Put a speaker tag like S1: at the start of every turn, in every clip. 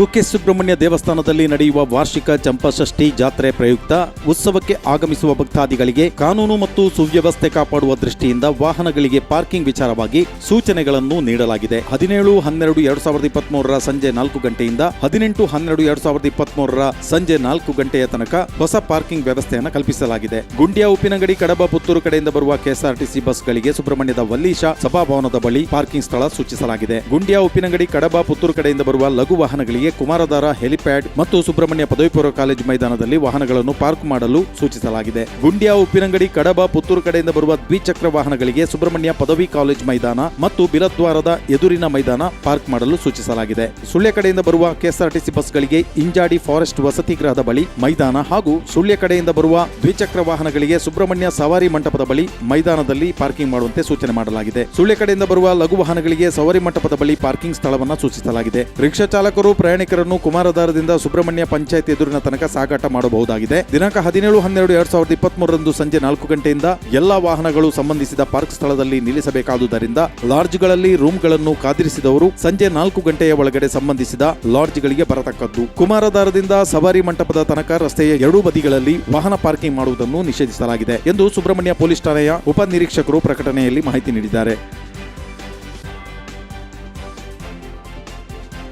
S1: ಕುಕ್ಕೆ ಸುಬ್ರಹ್ಮಣ್ಯ ದೇವಸ್ಥಾನದಲ್ಲಿ ನಡೆಯುವ ವಾರ್ಷಿಕ ಚಂಪಷಷ್ಠಿ ಜಾತ್ರೆ ಪ್ರಯುಕ್ತ ಉತ್ಸವಕ್ಕೆ ಆಗಮಿಸುವ ಭಕ್ತಾದಿಗಳಿಗೆ ಕಾನೂನು ಮತ್ತು ಸುವ್ಯವಸ್ಥೆ ಕಾಪಾಡುವ ದೃಷ್ಟಿಯಿಂದ ವಾಹನಗಳಿಗೆ ಪಾರ್ಕಿಂಗ್ ವಿಚಾರವಾಗಿ ಸೂಚನೆಗಳನ್ನು ನೀಡಲಾಗಿದೆ. ಹದಿನೇಳು, ಹನ್ನೆರಡು, ಎರಡು ಸಾವಿರದ ಇಪ್ಪತ್ಮೂರರ ಸಂಜೆ ನಾಲ್ಕು ಗಂಟೆಯಿಂದ ಹದಿನೆಂಟು, ಹನ್ನೆರಡು, ಎರಡು ಸಾವಿರದ ಇಪ್ಪತ್ಮೂರರ ಸಂಜೆ ನಾಲ್ಕು ಗಂಟೆಯ ತನಕ ಹೊಸ ಪಾರ್ಕಿಂಗ್ ವ್ಯವಸ್ಥೆಯನ್ನು ಕಲ್ಪಿಸಲಾಗಿದೆ. ಗುಂಡಿಯ, ಉಪ್ಪಿನಂಗಡಿ, ಕಡಬ, ಪುತ್ತೂರು ಕಡೆಯಿಂದ ಬರುವ ಕೆಎಸ್ಆರ್ಟಿಸಿ ಬಸ್ಗಳಿಗೆ ಸುಬ್ರಹ್ಮಣ್ಯದ ವಲ್ಲೀಶ ಸಭಾಭವನದ ಬಳಿ ಪಾರ್ಕಿಂಗ್ ಸ್ಥಳ ಸೂಚಿಸಲಾಗಿದೆ. ಗುಂಡಿಯ, ಉಪ್ಪಿನಂಗಡಿ, ಕಡಬ, ಪುತ್ತೂರು ಕಡೆಯಿಂದ ಬರುವ ಲಘು ವಾಹನಗಳಿಗೆ ಕುಮಾರಧಾರ ಹೆಲಿಪ್ಯಾಡ್ ಮತ್ತು ಸುಬ್ರಹ್ಮಣ್ಯ ಪದವಿ ಪೂರ್ವ ಕಾಲೇಜು ಮೈದಾನದಲ್ಲಿ ವಾಹನಗಳನ್ನು ಪಾರ್ಕ್ ಮಾಡಲು ಸೂಚಿಸಲಾಗಿದೆ. ಗುಂಡ್ಯಾ, ಉಪ್ಪಿನಂಗಡಿ, ಕಡಬ, ಪುತ್ತೂರು ಕಡೆಯಿಂದ ಬರುವ ದ್ವಿಚಕ್ರ ವಾಹನಗಳಿಗೆ ಸುಬ್ರಹ್ಮಣ್ಯ ಪದವಿ ಕಾಲೇಜು ಮೈದಾನ ಮತ್ತು ಬಿಲದ್ವಾರದ ಎದುರಿನ ಮೈದಾನ ಪಾರ್ಕ್ ಮಾಡಲು ಸೂಚಿಸಲಾಗಿದೆ. ಸುಳ್ಯ ಕಡೆಯಿಂದ ಬರುವ ಕೆಎಸ್ಆರ್ಟಿಸಿ ಬಸ್ಗಳಿಗೆ ಇಂಜಾಡಿ ಫಾರೆಸ್ಟ್ ವಸತಿ ಗೃಹದ ಬಳಿ ಮೈದಾನ ಹಾಗೂ ಸುಳ್ಯ ಕಡೆಯಿಂದ ಬರುವ ದ್ವಿಚಕ್ರ ವಾಹನಗಳಿಗೆ ಸುಬ್ರಹ್ಮಣ್ಯ ಸವಾರಿ ಮಂಟಪದ ಬಳಿ ಮೈದಾನದಲ್ಲಿ ಪಾರ್ಕಿಂಗ್ ಮಾಡುವಂತೆ ಸೂಚನೆ ಮಾಡಲಾಗಿದೆ. ಸುಳ್ಯ ಕಡೆಯಿಂದ ಬರುವ ಲಘು ವಾಹನಗಳಿಗೆ ಸವಾರಿ ಮಂಟಪದ ಬಳಿ ಪಾರ್ಕಿಂಗ್ ಸ್ಥಳವನ್ನು ಸೂಚಿಸಲಾಗಿದೆ. ರಿಕ್ಷಾ ಚಾಲಕರು ಪ್ರಯಾಣಿಕರನ್ನು ಕುಮಾರಧಾರದಿಂದ ಸುಬ್ರಹ್ಮಣ್ಯ ಪಂಚಾಯತ್ ಎದುರಿನ ತನಕ ಸಾಗಾಟ ಮಾಡಬಹುದಾಗಿದೆ. ದಿನಾಂಕ ಹದಿನೇಳು, ಹನ್ನೆರಡು, ಎರಡ್ ಸಾವಿರದ ಇಪ್ಪತ್ತ್ ಮೂರರಂದು ಸಂಜೆ ನಾಲ್ಕು ಗಂಟೆಯಿಂದ ಎಲ್ಲಾ ವಾಹನಗಳು ಸಂಬಂಧಿಸಿದ ಪಾರ್ಕ್ ಸ್ಥಳದಲ್ಲಿ ನಿಲ್ಲಿಸಬೇಕಾದುದರಿಂದ ಲಾಡ್ಜ್ಗಳಲ್ಲಿ ರೂಮ್ಗಳನ್ನು ಕಾದಿರಿಸಿದವರು ಸಂಜೆ ನಾಲ್ಕು ಗಂಟೆಯ ಒಳಗಡೆ ಸಂಬಂಧಿಸಿದ ಲಾಡ್ಜ್ಗಳಿಗೆ ಬರತಕ್ಕದ್ದು. ಕುಮಾರಧಾರದಿಂದ ಸವಾರಿ ಮಂಟಪದ ತನಕ ರಸ್ತೆಯ ಎರಡೂ ಬದಿಗಳಲ್ಲಿ ವಾಹನ ಪಾರ್ಕಿಂಗ್ ಮಾಡುವುದನ್ನು ನಿಷೇಧಿಸಲಾಗಿದೆ ಎಂದು ಸುಬ್ರಹ್ಮಣ್ಯ ಪೊಲೀಸ್ ಠಾಣೆಯ ಉಪನಿರೀಕ್ಷಕರು ಪ್ರಕಟಣೆಯಲ್ಲಿ ಮಾಹಿತಿ ನೀಡಿದ್ದಾರೆ.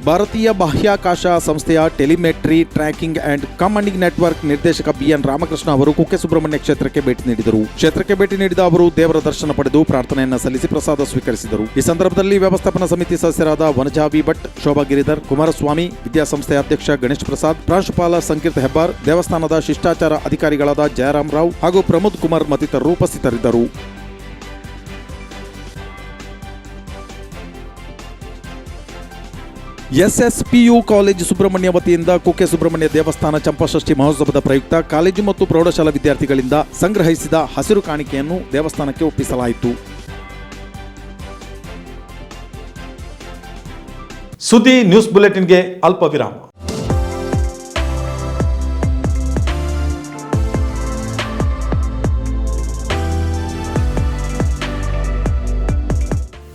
S1: ಭಾರತೀಯ ಬಾಹ್ಯಾಕಾಶ ಸಂಸ್ಥೆಯ telemetry, tracking and commanding network ನಿರ್ದೇಶಕ ಬಿಎನ್ ರಾಮಕೃಷ್ಣ ಅವರು ಕುಕ್ಕೆ ಸುಬ್ರಹ್ಮಣ್ಯ ಕ್ಷೇತ್ರಕ್ಕೆ ಭೇಟಿ ನೀಡಿದರು. ಕ್ಷೇತ್ರಕ್ಕೆ ಭೇಟಿ ನೀಡಿದ ಅವರು ದೇವರ ದರ್ಶನ ಪಡೆದು ಪ್ರಾರ್ಥನೆಯನ್ನ ಸಲ್ಲಿಸಿ ಪ್ರಸಾದ ಸ್ವೀಕರಿಸಿದರು. ಈ ಸಂದರ್ಭದಲ್ಲಿ ವ್ಯವಸ್ಥಾಪನಾ ಸಮಿತಿ ಸದಸ್ಯರಾದ ವನಜಾವಿ ಭಟ್ ಶೋಭಾ ಗಿರಿಧರ್ ಕುಮಾರಸ್ವಾಮಿ ವಿದ್ಯಾಸಂಸ್ಥೆ ಅಧ್ಯಕ್ಷ ಗಣೇಶ್ ಪ್ರಸಾದ್, ಪ್ರಾಂಶುಪಾಲ ಸಂಕೀರ್ತ ಹೆಬ್ಬಾರ್, ದೇವಸ್ಥಾನದ ಶಿಷ್ಟಾಚಾರ ಅಧಿಕಾರಿಗಳಾದ ಜಯರಾಮ್ ರಾವ್ ಹಾಗೂ ಪ್ರಮೋದ್ ಕುಮಾರ್ ಮತ್ತಿತರರು ಉಪಸ್ಥಿತರಿದ್ದರು. ಎಸ್ಎಸ್ಪಿಯು ಕಾಲೇಜು ಸುಬ್ರಹ್ಮಣ್ಯ ವತಿಯಿಂದ ಕುಕ್ಕೆ ಸುಬ್ರಹ್ಮಣ್ಯ ದೇವಸ್ಥಾನ ಚಂಪಾಷಷ್ಠಿ ಮಹೋತ್ಸವದ ಪ್ರಯುಕ್ತ ಕಾಲೇಜು ಮತ್ತು ಪ್ರೌಢಶಾಲಾ ವಿದ್ಯಾರ್ಥಿಗಳಿಂದ ಸಂಗ್ರಹಿಸಿದ ಹಸಿರು ಕಾಣಿಕೆಯನ್ನು ದೇವಸ್ಥಾನಕ್ಕೆ ಒಪ್ಪಿಸಲಾಯಿತು.
S2: ಸುದ್ದಿ ನ್ಯೂಸ್ ಬುಲೆಟಿನ್ಗೆ ಅಲ್ಪ ವಿರಾಮ.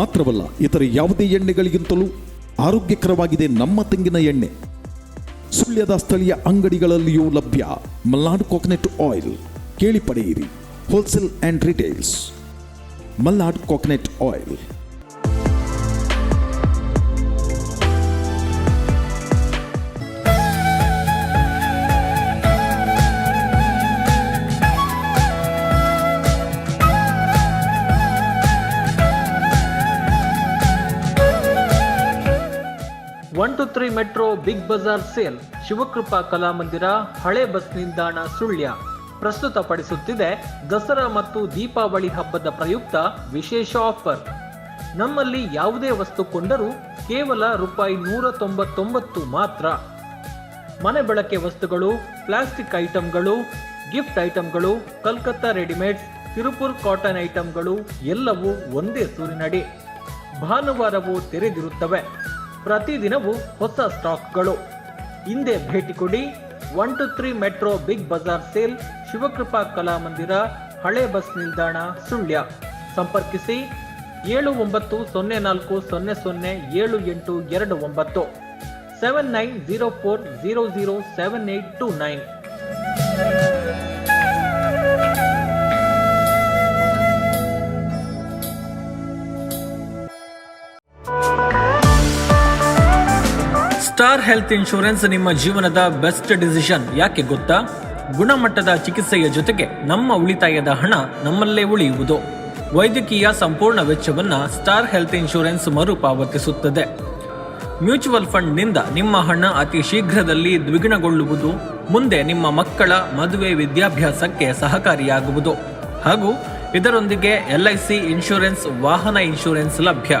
S1: ಮಾತ್ರವಲ್ಲ, ಇತರ ಯಾವುದೇ ಎಣ್ಣೆಗಳಿಗಿಂತಲೂ ಆರೋಗ್ಯಕರವಾಗಿದೆ ನಮ್ಮ ತೆಂಗಿನ ಎಣ್ಣೆ. ಸುಳ್ಯದ ಸ್ಥಳೀಯ ಅಂಗಡಿಗಳಲ್ಲಿಯೂ ಲಭ್ಯ. Malnadu coconut oil. ಕೇಳಿ ಪಡೆಯಿರಿ. Wholesale and retails Malnad coconut oil.
S3: Three metro big bazaar sale Shivakrupa Kalamandira ಹಳೆ ಬಸ್ ನಿಲ್ದಾಣ ಸುಳ್ಯ ಪ್ರಸ್ತುತಪಡಿಸುತ್ತಿದೆ ದಸರಾ ಮತ್ತು ದೀಪಾವಳಿ ಹಬ್ಬದ ಪ್ರಯುಕ್ತ ವಿಶೇಷ ಆಫರ್. ನಮ್ಮಲ್ಲಿ ಯಾವುದೇ ವಸ್ತು ಕೊಂಡರೂ ಕೇವಲ ರೂಪಾಯಿ ನೂರ ತೊಂಬತ್ತೊಂಬತ್ತು ಮಾತ್ರ. ಮನೆ ಬಳಕೆ ವಸ್ತುಗಳು, ಪ್ಲಾಸ್ಟಿಕ್ ಐಟಂಗಳು, ಗಿಫ್ಟ್ ಐಟಂಗಳು, ಕಲ್ಕತ್ತಾ ರೆಡಿಮೇಡ್ಸ್, ತಿರುಪುರ್ ಕಾಟನ್ ಐಟಂಗಳು ಎಲ್ಲವೂ ಒಂದೇ ಸೂರಿನಡಿ. ಭಾನುವಾರವೂ ತೆರೆದಿರುತ್ತವೆ. ಪ್ರತಿದಿನವೂ ಹೊಸ ಸ್ಟಾಕ್ಗಳು. ಹಿಂದೆ ಭೇಟಿ ಕೊಡಿ, one two three metro big bazaar sale, Shivakrupa Kalamandira ಹಳೆ ಬಸ್ ನಿಲ್ದಾಣ, ಸುಳ್ಯ. ಸಂಪರ್ಕಿಸಿ, ಏಳು ಒಂಬತ್ತು ಸೊನ್ನೆ ನಾಲ್ಕು ಸೊನ್ನೆ ಸೊನ್ನೆ ಏಳು ಎಂಟು ಎರಡು ಒಂಬತ್ತು. Seven nine zero four zero zero seven eight two nine. Star health insurance ನಿಮ್ಮ ಜೀವನದ ಬೆಸ್ಟ್ ಡಿಸಿಷನ್. ಯಾಕೆ ಗೊತ್ತಾ? ಗುಣಮಟ್ಟದ ಚಿಕಿತ್ಸೆಯ ಜೊತೆಗೆ ನಮ್ಮ ಉಳಿತಾಯದ ಹಣ ನಮ್ಮಲ್ಲೇ ಉಳಿಯುವುದು. ವೈದ್ಯಕೀಯ ಸಂಪೂರ್ಣ ವೆಚ್ಚವನ್ನು ಸ್ಟಾರ್ ಹೆಲ್ತ್ ಇನ್ಶೂರೆನ್ಸ್ ಮರುಪಾವತಿಸುತ್ತದೆ. ಮ್ಯೂಚುವಲ್ ಫಂಡ್ನಿಂದ ನಿಮ್ಮ ಹಣ ಅತಿ ಶೀಘ್ರದಲ್ಲಿ ದ್ವಿಗುಣಗೊಳ್ಳುವುದು, ಮುಂದೆ ನಿಮ್ಮ ಮಕ್ಕಳ ಮದುವೆ ವಿದ್ಯಾಭ್ಯಾಸಕ್ಕೆ ಸಹಕಾರಿಯಾಗುವುದು. ಹಾಗೂ ಇದರೊಂದಿಗೆ ಎಲ್ಐಸಿ ಇನ್ಶೂರೆನ್ಸ್, ವಾಹನ ಇನ್ಶೂರೆನ್ಸ್ ಲಭ್ಯ.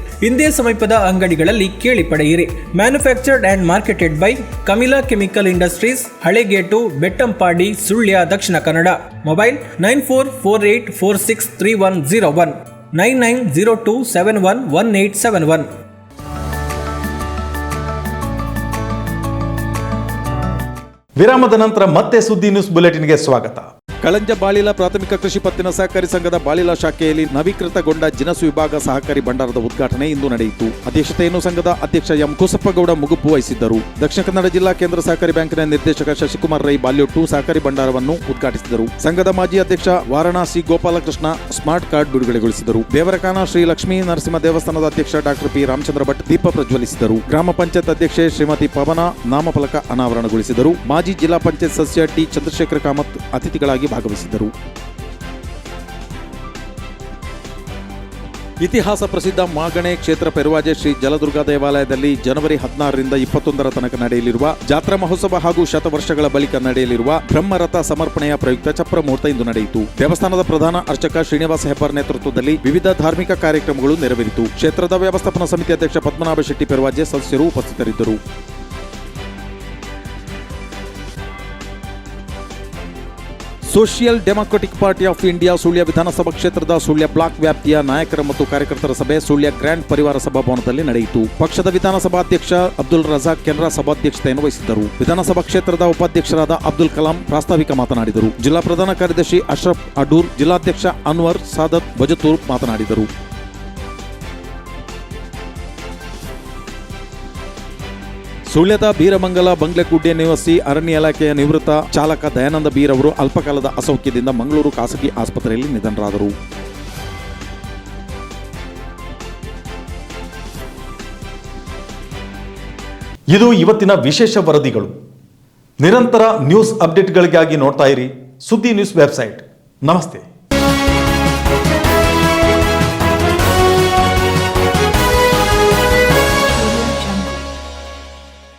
S3: ಇಂದೇ ಸಮೀಪದ ಅಂಗಡಿಗಳಲ್ಲಿ ಕೇಳಿ ಪಡೆಯಿರಿ. Manufactured and marketed by Kamila chemical industries Halegate Bettampady Sullia Dakshina Kannada mobile nine four four eight four six three one zero one nine nine zero two seven one one eight seven one
S2: ವಿರಾಮದ ನಂತರ ಮತ್ತೆ ಸುದ್ದಿ news ಬುಲೆಟಿನ್ಗೆ ಸ್ವಾಗತ.
S1: ಕಳಂಜ ಬಾಳಿಲ ಪ್ರಾಥಮಿಕ ಕೃಷಿ ಪತ್ತಿನ ಸಹಕಾರಿ ಸಂಘದ ಬಾಳಿಲ ಶಾಖೆಯಲ್ಲಿ ನವೀಕೃತಗೊಂಡ ಜಿನಸು ವಿಭಾಗ ಸಹಕಾರಿ ಭಂಡಾರದ ಉದ್ಘಾಟನೆ ಇಂದು ನಡೆಯಿತು. ಅಧ್ಯಕ್ಷತೆಯನ್ನು ಸಂಘದ ಅಧ್ಯಕ್ಷ ಎಂ ಕುಸಪ್ಪಗೌಡ ಮುಗುಪು ವಹಿಸಿದ್ದರು. ದಕ್ಷಿಣ ಕನ್ನಡ ಜಿಲ್ಲಾ ಕೇಂದ್ರ ಸಹಕಾರಿ ಬ್ಯಾಂಕಿನ ನಿರ್ದೇಶಕ ಶಶಿಕುಮಾರ್ ರೈ ಬಾಲ್ಯೊಟ್ಟು ಸಹಕಾರಿ ಭಂಡಾರವನ್ನು ಉದ್ಘಾಟಿಸಿದರು. ಸಂಘದ ಮಾಜಿ ಅಧ್ಯಕ್ಷ ವಾರಣಾಸಿ ಗೋಪಾಲಕೃಷ್ಣ ಸ್ಮಾರ್ಟ್ ಕಾರ್ಡ್ ಬಿಡುಗಡೆಗೊಳಿಸಿದರು. ದೇವರಕಾನ ಶ್ರೀ ಲಕ್ಷ್ಮೀ ನರಸಿಂಹ ದೇವಸ್ಥಾನದ ಅಧ್ಯಕ್ಷ ಡಾಕ್ಟರ್ ಪಿ ರಾಮಚಂದ್ರ ಭಟ್ ದೀಪ ಪ್ರಜ್ವಲಿಸಿದರು. ಗ್ರಾಮ ಪಂಚಾಯತ್ ಅಧ್ಯಕ್ಷೆ ಶ್ರೀಮತಿ ಪವನ ನಾಮಫಲಕ ಅನಾವರಣಗೊಳಿಸಿದರು. ಮಾಜಿ ಜಿಲ್ಲಾ ಪಂಚಾಯತ್ ಸದಸ್ಯ ಟಿ ಚಂದ್ರಶೇಖರ ಕಾಮತ್ ಅತಿಥಿಗಳಾಗಿ ಭಾಗವಹಿಸಿದ್ದರು. ಇತಿಹಾಸ ಪ್ರಸಿದ್ಧ ಮಾಗಣೆ ಕ್ಷೇತ್ರ ಪೆರುವಾಜೆ ಶ್ರೀ ಜಲದುರ್ಗಾ ದೇವಾಲಯದಲ್ಲಿ ಜನವರಿ ಹದಿನಾರರಿಂದ ಇಪ್ಪತ್ತೊಂದರ ತನಕ ನಡೆಯಲಿರುವ ಜಾತ್ರಾ ಮಹೋತ್ಸವ ಹಾಗೂ ಶತವರ್ಷಗಳ ಬಳಿಕ ನಡೆಯಲಿರುವ ಬ್ರಹ್ಮರಥ ಸಮರ್ಪಣೆಯ ಪ್ರಯುಕ್ತ ಚಪ್ರ ಮುಹೂರ್ತ ಇಂದು ನಡೆಯಿತು. ದೇವಸ್ಥಾನದ ಪ್ರಧಾನ ಅರ್ಚಕ ಶ್ರೀನಿವಾಸ ಹೆಬ್ಬಾರ್ ನೇತೃತ್ವದಲ್ಲಿ ವಿವಿಧ ಧಾರ್ಮಿಕ ಕಾರ್ಯಕ್ರಮಗಳು ನೆರವೇರಿತು. ಕ್ಷೇತ್ರದ ವ್ಯವಸ್ಥಾಪನಾ ಸಮಿತಿ ಅಧ್ಯಕ್ಷ ಪದ್ಮನಾಭ ಶೆಟ್ಟಿ ಪೆರುವಾಜೆ ಸದಸ್ಯರು ಉಪಸ್ಥಿತರಿದ್ದರು. Social democratic party of India, Sullia ವಿಧಾನಸಭಾ ಕ್ಷೇತ್ರದ ಸುಳ್ಯ ಬ್ಲಾಕ್ ವ್ಯಾಪ್ತಿಯ ನಾಯಕರ ಮತ್ತು ಕಾರ್ಯಕರ್ತರ ಸಭೆ, ಸುಳ್ಯ ಗ್ರ್ಯಾಂಡ್ ಪರಿವಾರ ಸಭಾಭವನದಲ್ಲಿ ನಡೆಯಿತು. ಪಕ್ಷದ ವಿಧಾನಸಭಾಧ್ಯಕ್ಷ ಅಬ್ದುಲ್ ರಜಾಕ್ ಕೆನರಾ ಸಭಾಧ್ಯಕ್ಷತೆಯನ್ನು ವಹಿಸಿದ್ದರು ವಿಧಾನಸಭಾ ಕ್ಷೇತ್ರದ ಉಪಾಧ್ಯಕ್ಷರಾದ ಅಬ್ದುಲ್ ಕಲಾಂ ಪ್ರಾಸ್ತಾವಿಕ ಮಾತನಾಡಿದರು. ಜಿಲ್ಲಾ ಪ್ರಧಾನ ಕಾರ್ಯದರ್ಶಿ ಅಶ್ರಫ್ ಅಡೂರ್, ಜಿಲ್ಲಾಧ್ಯಕ್ಷ ಅನ್ವರ್ ಸಾದತ್ ಬಜತೂರ್ ಮಾತನಾಡಿದರು. ಸುಳ್ಯದ ಬೀರಮಂಗಲ ಬಂಗ್ಲೆಗುಡ್ಡೆ ನಿವಾಸಿ ಅರಣ್ಯ ಇಲಾಖೆಯ ನಿವೃತ್ತ ಚಾಲಕ ದಯಾನಂದ ಬೀರ್ ಅವರು ಅಲ್ಪಕಾಲದ ಅಸೌಖ್ಯದಿಂದ ಮಂಗಳೂರು ಖಾಸಗಿ ಆಸ್ಪತ್ರೆಯಲ್ಲಿ ನಿಧನರಾದರು.
S2: ಇದು ಇವತ್ತಿನ ವಿಶೇಷ ವರದಿಗಳು. ನಿರಂತರ ನ್ಯೂಸ್ ಅಪ್ಡೇಟ್ಗಳಿಗಾಗಿ ನೋಡ್ತಾ ಇರಿ ಸುದ್ದಿ ನ್ಯೂಸ್ ವೆಬ್ಸೈಟ್. ನಮಸ್ತೆ.